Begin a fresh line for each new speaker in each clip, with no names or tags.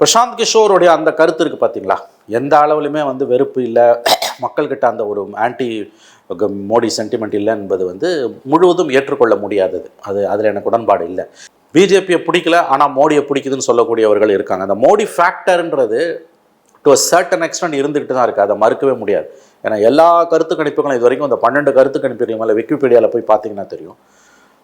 பிரசாந்த் கிஷோருடைய அந்த கருத்து இருக்குது பார்த்தீங்களா எந்த அளவுலையுமே வந்து வெறுப்பு இல்லை. மக்கள்கிட்ட அந்த ஒரு ஆன்டி மோடி சென்டிமெண்ட் இல்லை என்பது வந்து முழுவதும் ஏற்றுக்கொள்ள முடியாதது. அது அதில் எனக்கு உடன்பாடு இல்லை. பிஜேபியை பிடிக்கல ஆனால் மோடியை பிடிக்குதுன்னு சொல்லக்கூடியவர்கள் இருக்காங்க. அந்த மோடி ஃபேக்டர்ன்றது டு அ சர்டன் எக்ஸ்டென்ட் இருந்துகிட்டு தான் இருக்குது அதை மறுக்கவே முடியாது. ஏன்னா எல்லா கருத்து கணிப்புகளும் இது வரைக்கும் இந்த பன்னெண்டு கருத்து கணிப்புகள் மேலே விக்கிபீடியாவில் போய் பார்த்தீங்கன்னா தெரியும்.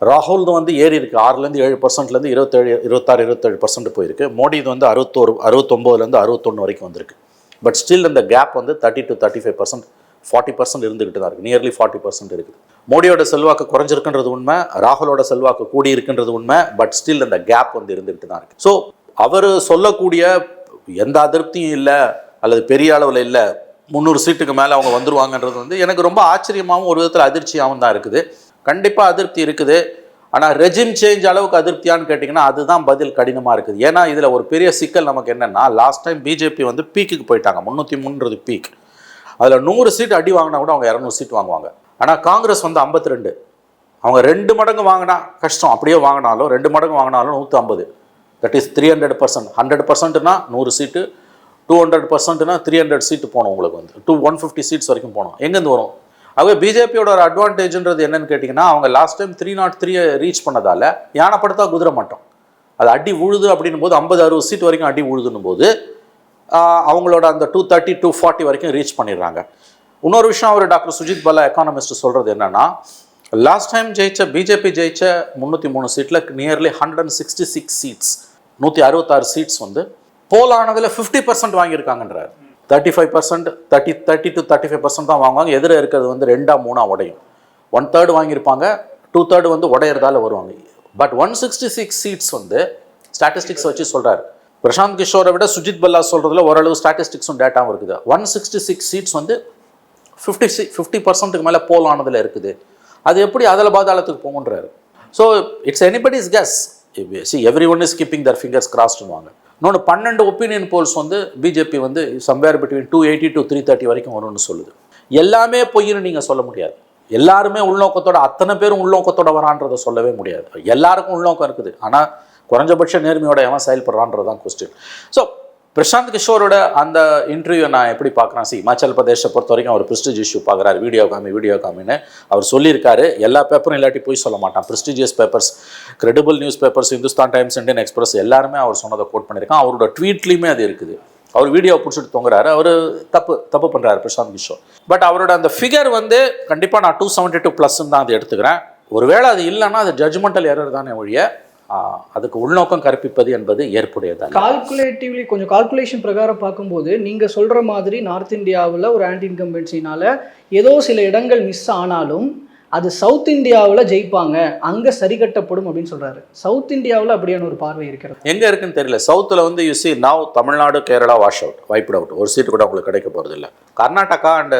ராகுல் வந்து ஏறி இருக்கு. ஆறுலேருந்து ஏழு பர்சன்ட்லேருந்து இருபத்தேழு இருபத்தாறு இருபத்தேழு பர்சன்ட் போயிருக்கு. மோடி இது வந்து அறுபத்தோரு அறுபத்தொம்போதுலேருந்து அறுபத்தொன்று வரைக்கும் வந்திருக்கு. பட் ஸ்டில் இந்த கேப் வந்து thirty to thirty five percent forty percent இருந்துகிட்டு தான் இருக்குது நியர்லி ஃபார்ட்டி பர்சன்ட் இருக்குது மோடியோட செல்வாக்கு குறைஞ்சிருக்குன்றது உண்மை. ராகுலோட செல்வாக்கு கூடி இருக்குன்றது உண்மை. பட் ஸ்டில் அந்த கேப் வந்து இருந்துகிட்டு தான் இருக்குது ஸோ அவர் சொல்லக்கூடிய எந்த அதிருப்தியும் இல்லை அல்லது பெரிய அளவில் இல்லை முந்நூறு சீட்டுக்கு மேலே அவங்க வந்துருவாங்கன்றது வந்து எனக்கு ரொம்ப ஆச்சரியமாகவும் ஒரு விதத்தில் அதிர்ச்சியாகவும் தான் இருக்குது. கண்டிப்பாக அதிருப்தி இருக்குது. ஆனால் ரெஜிம் சேஞ்ச் அளவுக்கு அதிருப்தியான்னு கேட்டிங்கன்னா அதுதான் பதில் கடினமாக இருக்குது. ஏன்னா இதில் ஒரு பெரிய சிக்கல் நமக்கு என்னென்னா லாஸ்ட் டைம் பிஜேபி வந்து பீக்குக்கு போயிட்டாங்க. முந்நூற்றி மூன்றது பீக் அதில் நூறு சீட் அடி வாங்கினா கூட அவங்க இரநூறு சீட் வாங்குவாங்க. ஆனால் காங்கிரஸ் வந்து ஐம்பத்தி ரெண்டு அவங்க ரெண்டு மடங்கு வாங்கினா கஷ்டம். அப்படியே வாங்கினாலும் ரெண்டு மடங்கு வாங்கினாலும் நூற்றி ஐம்பது that is three hundred percent hundred பர்சன்ட்னா நூறு சீட்டு டூ ஹண்ட்ரட் பர்சன்ட்னா த்ரீ ஹண்ட்ரட் சீட்டு போகணும் உங்களுக்கு வந்து. டூ ஒன் ஃபிஃப்டி சீட்ஸ் வரைக்கும் போகணும் எங்கேருந்து வரும்? ஆகவே பிஜேபியோட ஒரு அட்வான்டேஜ்ன்றது என்னன்னு கேட்டிங்கன்னா அவங்க last time three not three reach பண்ணதால் யானைப்படுத்தா குதிரை மாட்டோம். அது அடி உழுது அப்படின்னும் போது ஐம்பது அறுபது சீட் வரைக்கும் அடி உழுதுன்னும் போது அவங்களோட அந்த டூ தேர்ட்டி டூ ஃபார்ட்டி வரைக்கும் ரீச் பண்ணிடுறாங்க. இன்னொரு விஷயம் அவர் டாக்டர் சுஜித் பலா எக்கானமிஸ்ட் சொல்கிறது என்னென்னா லாஸ்ட் டைம் ஜெயிச்ச பிஜேபி ஜெயிச்ச முந்நூற்றி மூணு சீட்டில் nearly hundred and sixty six seats நூற்றி அறுபத்தாறு சீட்ஸ் வந்து போலானதில் fifty percent வாங்கியிருக்காங்கன்றார். Thirty five percent thirty thirty to thirty five percent தான் வாங்குவாங்க. எதிர இருக்கிறது வந்து ரெண்டாக மூணாக உடையும். ஒன் தேர்டு வாங்கியிருப்பாங்க. டூ தேர்டு வந்து உடையிறதால வருவாங்க. But one sixty six seats வந்து ஸ்டாட்டிஸ்டிக்ஸ் வச்சு சொல்கிறாரு பிரசாந்த் கிஷோரை விட சுஜித் பல்லா சொல்கிறதுல ஓரளவு ஸ்டாட்டிஸ்டிக்ஸும் டேட்டாவும் இருக்குது. ஒன் சிக்ஸ்டி சிக்ஸ் சீட்ஸ் வந்து ஃபிஃப்டி சி ஃபிஃப்டி பர்சன்ட்டுக்கு மேலே போல் ஆனதில் இருக்குது. அது எப்படி அதில் பாதாளத்துக்கு போகுன்றாரு so it's anybody's guess see every one is keeping their fingers கிராஸ்டுவாங்க இன்னொன்று பன்னெண்டு ஒப்பீனியன் போல்ஸ் வந்து பிஜேபி வந்து somewhere between two eighty to three thirty வரைக்கும் வரும்னு சொல்லுது. எல்லாமே பொய்ன்னு நீங்கள் சொல்ல முடியாது. எல்லாருமே உள்நோக்கத்தோட அத்தனை பேரும் உள்நோக்கத்தோட வரான்றதை சொல்லவே முடியாது. எல்லாருக்கும் உள்நோக்கம் இருக்குது. ஆனால் குறைஞ்சபட்ச நேர்மையோட எவன் செயல்படுறான்றது தான் கொஸ்டின் ஸோ பிரசாந்த் கிஷோரோட அந்த இன்டர்வியூ நான் எப்படி பார்க்குறேன்? சி இமாச்சல் பிரதேசை பொறுத்த வரைக்கும் அவர் ப்ரெஸ்டிஜ் இஷ்யூ பார்க்குறாரு வீடியோ காமி வீடியோ காமின்னு அவர் சொல்லியிருக்காரு. எல்லா பேப்பரும் இல்லாட்டி போய் சொல்ல மாட்டான். Prestigious papers credible news papers Hindustan times Indian express எல்லாருமே அவர் சொன்னதை கோட் பண்ணியிருக்கான் அவரோட ட்வீட்லேயுமே அது இருக்குது. அவர் வீடியோ பிடிச்சிட்டு தொங்குறாரு. அவர் தப்பு தப்பு பண்ணுறாரு பிரசாந்த் கிஷோர். பட் அவரோட அந்த ஃபிகர் வந்து கண்டிப்பாக நான் டூ செவன்ட்டி டூ ப்ளஸ்ன்னு தான் அது எடுத்துக்கிறேன். ஒருவேளை அது இல்லைன்னா அது ஜட்ஜ்மெண்டல் எரர் தானே ஒழிய அதுக்கு உள்நோக்கம் கற்பிப்பது என்பது ஏற்புடையதல்ல.
கால்குலேட்டிவ்லி கொஞ்சம் கால்குலேஷன் பிரகாரம் பார்க்கும்போது நீங்கள் சொல்கிற மாதிரி நார்த் இந்தியாவில் ஒரு ஆன்டி இன்கம்பன்சினால ஏதோ சில இடங்கள் மிஸ் ஆனாலும் அது சவுத் இந்தியாவில் ஜெயிப்பாங்க அங்கே சரி கட்டப்படும் அப்படின்னு சொல்கிறாரு சவுத் இந்தியாவில் அப்படியான ஒரு பார்வை இருக்கிறது.
எங்க இருக்குன்னு தெரியல. சவுத்தில் வந்து you see now Tamil Nadu Kerala wash out wiped out ஒரு சீட்டு கூட உங்களுக்கு கிடைக்க போகிறது இல்லை. கர்நாடகா அண்டு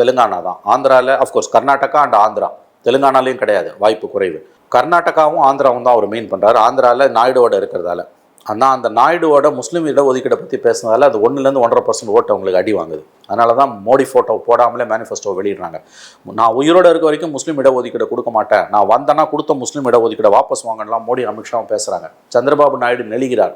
தெலுங்கானா தான். ஆந்திராவில் of course Karnataka and Andhra. தெலுங்கானாலையும் கிடையாது. வாய்ப்பு குறைவு. கர்நாடகாவும் ஆந்திராவும் தான் அவர் மெயின் பண்ணுறாரு ஆந்திராவில் நாயுடுவோட இருக்கிறதால. ஆனால் அந்த நாயுடுவோட முஸ்லீம் இடஒதுக்கீடை பற்றி பேசுனதால அது ஒன்றுலேருந்து ஒன்றரை பர்சன்ட் ஓட்டு அவங்களுக்கு அடி வாங்குது. அதனால தான் மோடி ஃபோட்டோ போடாமலே மேனிஃபெஸ்டோ வெளியிடுறாங்க. நான் உயிரோடு இருக்க வரைக்கும் முஸ்லீம் இடஒதுக்கீடு கொடுக்க மாட்டேன். நான் வந்தேன்னா கொடுத்த முஸ்லீம் இடஒதுக்கீடை வாபஸ் வாங்கலாம் மோடி அமித்ஷாவும் பேசுகிறாங்க சந்திரபாபு நாயுடு நெளிகிறார்.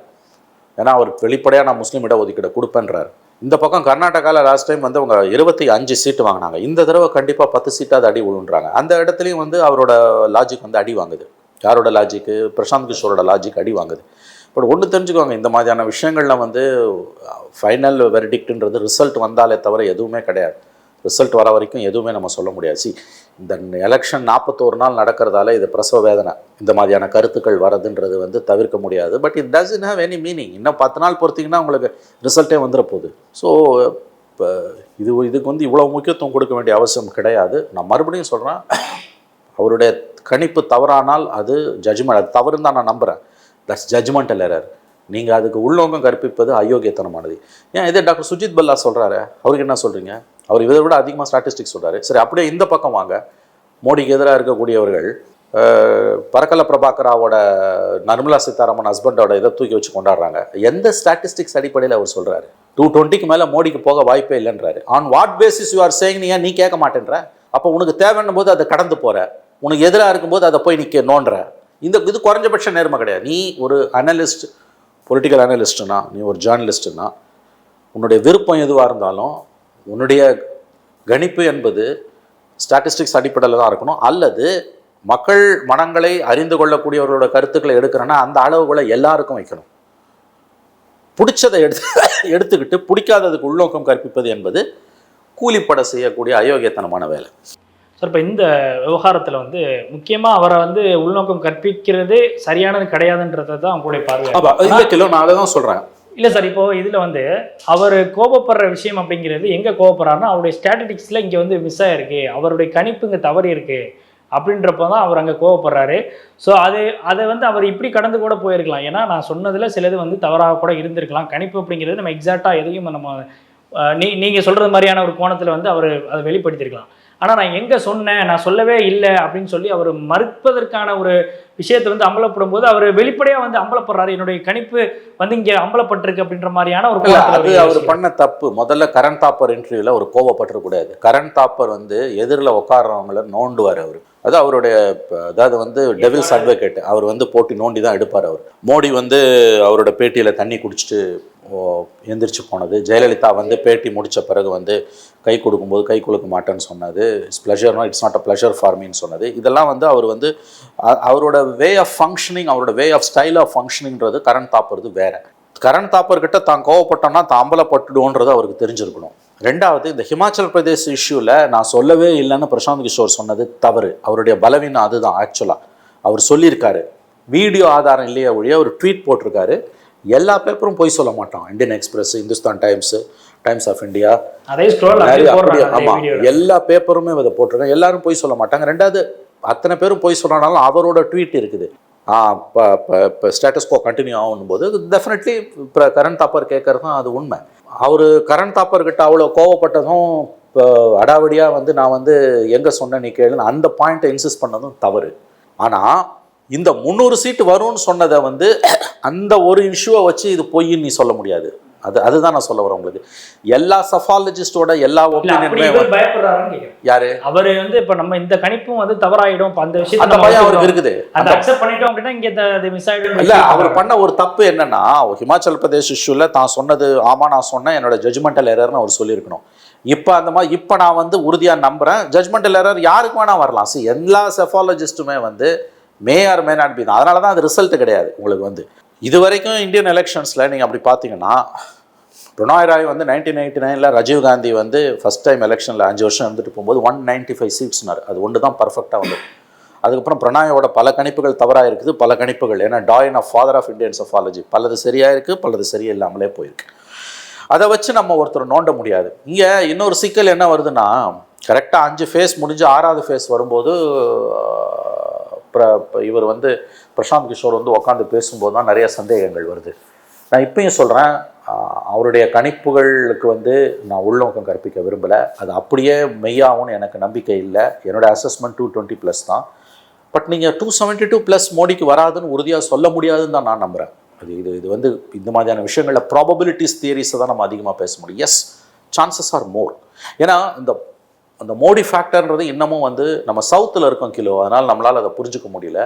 ஏன்னா அவர் வெளிப்படையாக நான் முஸ்லீம் இடஒதுக்கீடை கொடுப்பேன்றார். இந்த பக்கம் கர்நாடகாவில் லாஸ்ட் டைம் வந்து அவங்க இருபத்தி அஞ்சு சீட்டு வாங்கினாங்க. இந்த தடவை கண்டிப்பாக பத்து சீட்டாவது அடி விழுன்றாங்க அந்த இடத்துலையும் வந்து அவரோட லாஜிக் வந்து அடி வாங்குது. யாரோட லாஜிக்கு பிரசாந்த் கிஷோரோட லாஜிக் அடி வாங்குது. பட் ஒன்று தெரிஞ்சுக்கோங்க இந்த மாதிரியான விஷயங்களில் வந்து ஃபைனல் வெர்டிக்ட்ன்றது ரிசல்ட் வந்தாலே தவிர எதுவுமே கிடையாது. ரிசல்ட் வர வரைக்கும் எதுவுமே நம்ம சொல்ல முடியாது. சி இந்த எலெக்ஷன் நாற்பத்தோரு நாள் நடக்கிறதால இது பிரசவ வேதனை. இந்த மாதிரியான கருத்துக்கள் வரதுன்றது வந்து தவிர்க்க முடியாது. But it doesn't have any meaning. இன்னும் பத்து நாள் பொறுத்தீங்கன்னா உங்களுக்கு ரிசல்ட்டே வந்துட போகுது. ஸோ இப்போ இது இதுக்கு வந்து இவ்வளோ முக்கியத்துவம் கொடுக்க வேண்டிய அவசியம் கிடையாது. நான் மறுபடியும் சொல்கிறேன் அவருடைய கணிப்பு தவறானால் அது ஜட்ஜ்மெண்ட் அது தவறுன்னு தான் நான் நம்புகிறேன் தட்ஸ் ஜட்ஜ்மெண்டல் எரர் நீங்கள் அதுக்கு உள்ளவங்க கற்பிப்பது அயோக்கியத்தனமானது. ஏன் இதே டாக்டர் சுஜித் பல்லா சொல்கிறாரு அவருக்கு என்ன சொல்கிறீங்க அவர் இதை விட அதிகமாக ஸ்டாட்டிஸ்டிக்ஸ் சொல்கிறாரு சரி அப்படியே இந்த பக்கம் வாங்க. மோடிக்கு எதிராக இருக்கக்கூடியவர்கள் பரக்கல பிரபாகராவோட நிர்மலா சீதாராமன் ஹஸ்பண்டோட இதை தூக்கி வச்சு கொண்டாடுறாங்க. எந்த ஸ்டாட்டிஸ்டிக்ஸ் அடிப்படையில் அவர் சொல்கிறாரு டூ டுவெண்ட்டிக்கு மேலே மோடிக்கு போக வாய்ப்பே இல்லைன்றாரு. On what basis you are saying நீ ஏன் நீ கேட்க மாட்டேன்ற? அப்போ உனக்கு தேவைன்னும் போது அதை கடந்து போகிற உனக்கு எதிராக இருக்கும்போது அதை போய் நிற்க நோண்டுற இந்த இது குறைஞ்சபட்ச நேர்மை கிடையாது. நீ ஒரு அனலிஸ்ட் பொலிட்டிக்கல் அனலிஸ்ட்டுனா நீ ஒரு ஜேர்னலிஸ்ட்டுனா உன்னுடைய விருப்பம் எதுவாக இருந்தாலும் உன்னுடைய கணிப்பு என்பது ஸ்டாட்டிஸ்டிக்ஸ் அடிப்படையில் தான் இருக்கணும். அல்லது மக்கள் மனங்களை அறிந்து கொள்ளக்கூடியவர்களோட கருத்துக்களை எடுக்கிறேன்னா அந்த அளவுகளை எல்லாருக்கும் வைக்கணும். பிடிச்சதை எடுத்து எடுத்துக்கிட்டு பிடிக்காததுக்கு உள்நோக்கம் கற்பிப்பது என்பது கூலிப்பட செய்யக்கூடிய அயோக்கியத்தனமான வேலை.
சார் இப்போ இந்த விவகாரத்தில் வந்து முக்கியமாக அவரை வந்து உள்நோக்கம் கற்பிக்கிறது சரியானது கிடையாதுன்றது தான் அவங்களுடைய பார்வை.
இந்த கிலோ நான் அதை தான் சொல்கிறேன்
இல்லை சார் இப்போ இதில் வந்து அவர் கோபப்படுற விஷயம் அப்படிங்கிறது எங்கே கோபப்படுறாருன்னா அவருடைய ஸ்ட்ராட்டஜிக்ஸில் இங்கே வந்து மிஸ் ஆயிருக்கு அவருடைய கணிப்பு இங்கே தவறி இருக்குது அப்படின்றப்போ தான் அவர் அங்கே கோவப்படுறாரு ஸோ அது அதை வந்து அவர் இப்படி கடந்து கூட போயிருக்கலாம். ஏன்னா நான் சொன்னதில் சிலது வந்து தவறாக கூட இருந்திருக்கலாம். கணிப்பு அப்படிங்கிறது நம்ம எக்ஸாக்டாக எதையும் நம்ம நீ நீங்கள் சொல்கிறது மாதிரியான ஒரு கோணத்தில் வந்து அவர் அதை வெளிப்படுத்தியிருக்கலாம். ஆனால் நான் எங்கே சொன்னேன்? நான் சொல்லவே இல்லை அப்படின்னு சொல்லி அவர் மறுப்பதற்கான ஒரு விஷயத்தை வந்து அம்பலப்படும் போது அவர் வெளிப்படையாக வந்து அம்பலப்படுறாரு. என்னுடைய கணிப்பு வந்து இங்கே அம்பலப்பட்டிருக்கு அப்படின்ற மாதிரியான ஒரு
அது
அவர்
அவர். பண்ண தப்பு. முதல்ல கரண் தாப்பர் இன்டர்வியூல ஒரு கோவப்பட்டுறக்கூடாது கரண் தாப்பர் வந்து எதிரில் உட்கார்றவங்கள நோண்டுவார் அவர். அது அவருடைய அதாவது வந்து டெவில்ஸ் அட்வொகேட் அவர் வந்து போட்டி நோண்டி தான் எடுப்பார் அவர். மோடி வந்து அவரோட பேட்டியில தண்ணி குடிச்சிட்டு எந்திரிச்சு போனது. ஜெயலலிதா வந்து பேட்டி முடித்த பிறகு வந்து கை கொடுக்கும்போது கை கொடுக்க மாட்டேன்னு சொன்னது. இட்ஸ் ப்ளஷர்னா இட்ஸ் நாட் அ ப்ளஷர் ஃபார்மின்னு சொன்னது. இதெல்லாம் வந்து அவர் வந்து அவரோட வே ஆஃப் ஃபங்க்ஷனிங் அவரோட வே ஆஃப் ஸ்டைல் ஆஃப் ஃபங்க்ஷனிங்கிறது கரண் தாப்பறது வேறு. கரண் தாப்பர்கிட்ட தான் கோவப்பட்டோம்னா தான் அவருக்கு தெரிஞ்சிருக்கணும். ரெண்டாவது இந்த ஹிமாச்சல் பிரதேஷ் இஷ்யூவில் நான் சொல்லவே இல்லைன்னு பிரசாந்த் கிஷோர் சொன்னது தவறு. அவருடைய பலவீனம் அதுதான் ஆக்சுவலாக அவர் சொல்லியிருக்காரு. வீடியோ ஆதாரம் இல்லையே ஒழிய அவர் ட்வீட் போட்டிருக்காரு. எல்லா பேப்பரும் போய் சொல்ல மாட்டான். Indian express Hindustan times times of India
அதே ஸ்க்ரோல் அப்படியே
நிறைய அப்படியே
போடுறாங்க
ஆமா
வீடியோ
எல்லா பேப்பருமே இதை போட்டிருக்காங்க. எல்லாரும் போய் சொல்ல மாட்டாங்க. ரெண்டாவது அத்தனை பேரும் போய் சொல்றனாலும் அவரோட ட்வீட் இருக்குது. இப்போ இப்போ ஸ்டேட்டஸ் கோ கண்டினியூ ஆகும் போது டெஃபினெட்லி இப்போ கரண் தாப்பர் கேட்கறது தான் அது உண்மை. அவர் கரண் தாப்பர் கிட்ட அவ்வளோ கோவப்பட்டதும் இப்போ அடாவடியாக வந்து நான் வந்து எங்கே சொன்னேன் நீ கேளுன்னு அந்த பாயிண்ட்டை இன்சிஸ்ட் பண்ணதும் தவறு. ஆனால் இந்த முந்நூறு சீட்டு வரும்னு சொன்னதை வந்து அந்த ஒரு இஷ்யூவை வச்சு இது பொய்ன்னு நீ சொல்ல முடியாது. அது அதுதான் நான் சொல்ல வரேன் உங்களுக்கு. எல்லா சஃபாலஜிஸ்டோட எல்லா ஒப்பீனியனுமே யாரு?
அவர் வந்து இப்ப நம்ம இந்த கணிப்பும் வந்து தவறாயிடும். அந்த விஷயத்தை
அந்த பயம் அவருக்கு. இருக்குது.
அந்த அக்செப்ட் பண்ணிட்டோம் அப்படின்னா இங்க மிஸ் ஆயிடும்.
இல்ல அவர் பண்ண ஒரு தப்பு என்னன்னா ஹிமாச்சல் பிரதேஷ் இஷ்யூல தான் சொன்னது ஆமா நான் சொன்னேன் என்னோட ஜட்ஜ்மெண்டல் எரர்னு அவர் சொல்லியிருக்கணும். இப்போ அந்த மாதிரி இப்போ நான் வந்து உறுதியா நம்புறேன். ஜட்ஜ்மெண்டல் எரர் யாருக்கு வேணா வரலாம். சி எல்லா செஃபாலஜிஸ்ட்டுமே வந்து may or may not be தான் அதனால தான் அது ரிசல்ட் கிடையாது உங்களுக்கு வந்து. இது வரைக்கும் இந்தியன் எலெக்ஷன்ஸில் நீங்கள் அப்படி பார்த்தீங்கன்னா பிரணாய் ராய் வந்து நைன்டீன் எயிட்டி நைனில் ராஜீவ் காந்தி வந்து ஃபஸ்ட் டைம் எலெக்ஷனில் அஞ்சு வருஷம் இருந்துட்டு போகும்போது ஒன் நைன்ட்டி ஃபைவ் சீட்ஸ்னார் அது ஒன்று தான் பர்ஃபெக்டாக வந்து. அதுக்கப்புறம் பிரணாயோட பல கணிப்புகள் தவறாக இருக்குது. பல கணிப்புகள். ஏன்னா doyen of father of Indian psephology பலது சரியாக இருக்குது பலது சரியில்லாமலே போயிருக்கு. அதை வச்சு நம்ம ஒருத்தர் நோண்ட முடியாது. இங்கே இன்னொரு சிக்கல் என்ன வருதுன்னா கரெக்டாக அஞ்சு ஃபேஸ் முடிஞ்சு ஆறாவது ஃபேஸ் வரும்போது இவர் வந்து பிரசாந்த் கிஷோர் வந்து உட்காந்து பேசும்போது தான் நிறைய சந்தேகங்கள் வருது. நான் இப்பயும் சொல்கிறேன் அவருடைய கணிப்புகளுக்கு வந்து நான் உள்நோக்கம் கற்பிக்க விரும்பலை. அது அப்படியே மெய்யாகும்னு எனக்கு நம்பிக்கை இல்லை. என்னோடய அசஸ்மெண்ட் டூ டுவெண்ட்டி ப்ளஸ் தான். பட் நீங்கள் டூ செவன்ட்டி டூ ப்ளஸ் மோடிக்கு வராதுன்னு உறுதியாக சொல்ல முடியாதுன்னு தான் நான் நம்புகிறேன் அது இது இது வந்து இந்த மாதிரியான விஷயங்களில் ப்ராபபிலிட்டிஸ் தியரிஸை தான் நம்ம அதிகமாக பேச முடியும். எஸ் சான்சஸ் ஆர் மோர் ஏன்னா இந்த அந்த மோடி ஃபேக்டர்ன்றது இன்னமும் வந்து நம்ம சவுத்தில் இருக்கோம் கிலோ. அதனால் நம்மளால் அதை புரிஞ்சுக்க முடியல.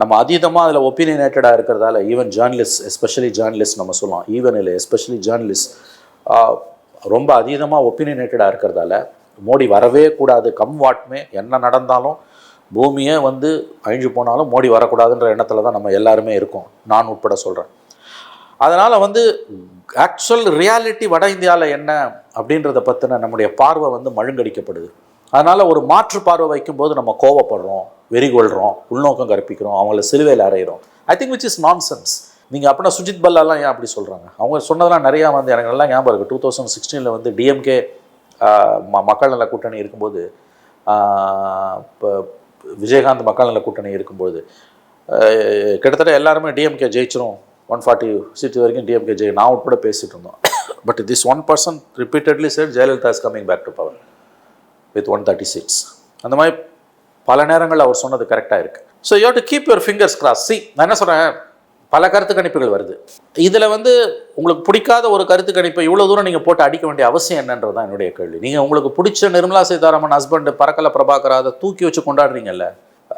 நம்ம அதீதமாக அதில் ஒப்பீனியேட்டடாக இருக்கிறதால ஈவன் ஜேர்னலிஸ்ட் எஸ்பெஷலி ஜேர்னலிஸ்ட் நம்ம சொல்லலாம். ஈவன் இல்லை எஸ்பெஷலி ஜேர்னலிஸ்ட் ரொம்ப அதீதமாக ஒப்பீனியேட்டடாக இருக்கிறதால மோடி வரவே கூடாது. கம் வாட்மே என்ன நடந்தாலும் பூமியே வந்து அழிஞ்சு போனாலும் மோடி வரக்கூடாதுன்ற எண்ணத்தில் தான் நம்ம எல்லாருமே இருக்கோம். நான் உட்பட சொல்கிறேன் அதனால் வந்து ஆக்சுவல் ரியாலிட்டி வட இந்தியாவில் என்ன அப்படின்றத பற்றின நம்முடைய பார்வை வந்து மழுங்கடிக்கப்படுது. அதனால் ஒரு மாற்று பார்வை வைக்கும்போது நம்ம கோவப்படுறோம் வெறிகொள்கிறோம் உள்நோக்கம் கற்பிக்கிறோம் அவங்கள சிலுவையில் அறையிறோம். I think which is nonsense நீங்கள் அப்படின்னா சுஜித் பல்லாலாம் ஏன் அப்படி சொல்கிறாங்க அவங்க சொன்னதெல்லாம் நிறையா வந்து எனக்கு நல்லா ஞாபகம் இருக்குது டூ தௌசண்ட் சிக்ஸ்டீனில் வந்து டிஎம்கே ம மக்கள் நல கூட்டணி இருக்கும்போது இப்போ விஜயகாந்த் மக்கள் நல கூட்டணி இருக்கும்போது கிட்டத்தட்ட எல்லாருமே டிஎம்கே ஜெயிச்சிரும். ஒன் ஃபார்ட்டி சீட் வரைக்கும் டிஎம்கே ஜெயி நான் உட்பட பேசிகிட்டு இருந்தோம். But this one person repeatedly said Jayalalithaa is coming back to power with one thirty six அந்த மாதிரி பல நேரங்கள் அவர் சொன்னது கரெக்டாக இருக்குது so you to keep your fingers cross see நான் என்ன சொல்கிறேன் பல கருத்து கணிப்புகள் வருது. இதில் வந்து உங்களுக்கு பிடிக்காத ஒரு கருத்து கணிப்பை இவ்வளோ தூரம் நீங்கள் போட்டு அடிக்க வேண்டிய அவசியம் என்னன்றது தான் என்னுடைய கேள்வி. நீங்கள் உங்களுக்கு பிடிச்ச நிர்மலா சீதாராமன் ஹஸ்பண்ட் பறக்கலை பிரபாகர் அதை தூக்கி வச்சு கொண்டாடுறீங்கல்ல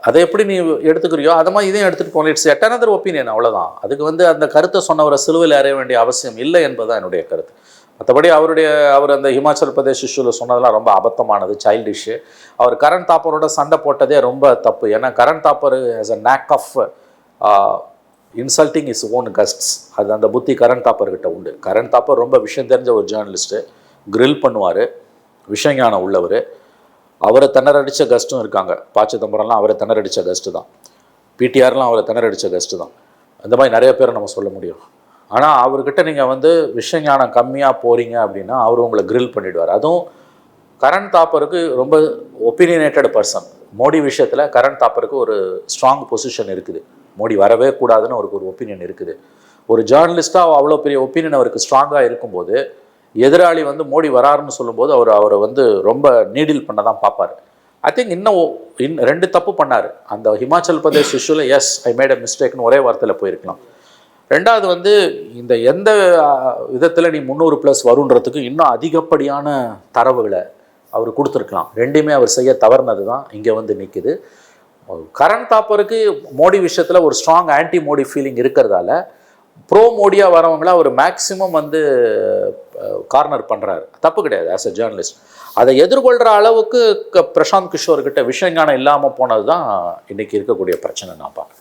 அதை எப்படி நீ எடுத்துக்கிறியோ அதை மாதிரி இதையும் எடுத்துகிட்டு போகணும் இட்ஸ் எட் another ஒப்பீனியன் அவ்வளோதான் அதுக்கு வந்து அந்த கருத்தை சொன்னவரை சிலுவையில் அறைய வேண்டிய அவசியம் இல்லை என்பதுதான் என்னுடைய கருத்து. மற்றபடி அவருடைய அவர் அந்த ஹிமாச்சல் பிரதேஷ் இஷ்யூவில் சொன்னதெல்லாம் ரொம்ப அபத்தமானது சைல்டிஷ்ஷு அவர் கரண் தாப்பரோட சண்டை போட்டதே ரொம்ப தப்பு. ஏன்னா Karan Thapar has a knack of insulting is own guests அது அந்த புத்தி கரண் தாப்பர்கிட்ட உண்டு. கரண் தாப்பர் ரொம்ப விஷயம் தெரிஞ்ச ஒரு ஜேர்னலிஸ்ட்டு க்ரில் பண்ணுவார். விஷயஞானம் உள்ளவர். அவரை திணறடிச்ச கஸ்ட்டும் இருக்காங்க. ப சிதம்பரம்லாம் அவரை திணறடிச்ச கஸ்ட்டு தான். பிடிஆர்லாம் அவரை திணறடிச்ச கஸ்ட்டு தான். அந்த மாதிரி நிறைய பேரை நம்ம சொல்ல முடியும். ஆனால் அவர்கிட்ட நீங்கள் வந்து விஷயஞானம் கம்மியாக போகிறீங்க அப்படின்னா அவர் உங்களை க்ரில் பண்ணிவிடுவார் அதுவும் கரண் தாப்பருக்கு ரொம்ப ஒப்பீனியனேட்டட் பர்சன் மோடி விஷயத்தில் கரண் தாப்பருக்கு ஒரு ஸ்ட்ராங் பொசிஷன் இருக்குது. மோடி வரவே கூடாதுன்னு அவருக்கு ஒரு ஒப்பீனியன் இருக்குது. ஒரு ஜேர்னலிஸ்ட்டாக அவ்வளோ பெரிய ஒப்பீனியன் அவருக்கு ஸ்ட்ராங்காக இருக்கும்போது எதிராளி வந்து மோடி வராருன்னு சொல்லும்போது அவர் அவரை வந்து ரொம்ப நீடில் பண்ண தான் பார்ப்பார். ஐ திங்க் இன்னும் இன் ரெண்டு தப்பு பண்ணார். அந்த ஹிமாச்சல் பிரதேஷ் இஷ்யூவில் எஸ் ஐ மேட் அ மிஸ்டேக்னு ஒரே வார்த்தையில் போயிருக்கலாம். ரெண்டாவது வந்து இந்த எந்த விதத்தில் நீ முந்நூறு ப்ளஸ் வருன்றதுக்கு இன்னும் அதிகப்படியான தரவுகளை அவர் கொடுத்துருக்கலாம். ரெண்டுமே அவர் செய்ய தவறுனது தான் இங்கே வந்து நிற்குது கரண் தாப்பருக்கு மோடி விஷயத்தில் ஒரு ஸ்ட்ராங் ஆன்டி மோடி ஃபீலிங் இருக்கிறதால ப்ரோ மோடியாக வரவங்கள அவர் மேக்ஸிமம் வந்து கார்னர் பண்ணுறாரு தப்பு கிடையாது ஆஸ் அ ஜேர்னலிஸ்ட் அதை எதிர்கொள்கிற அளவுக்கு க- பிரசாந்த் கிஷோர்கிட்ட விஷயங்கான இல்லாமல் போனது தான் இன்றைக்கி இருக்கக்கூடிய பிரச்சனை நான் பார்க்குறேன்.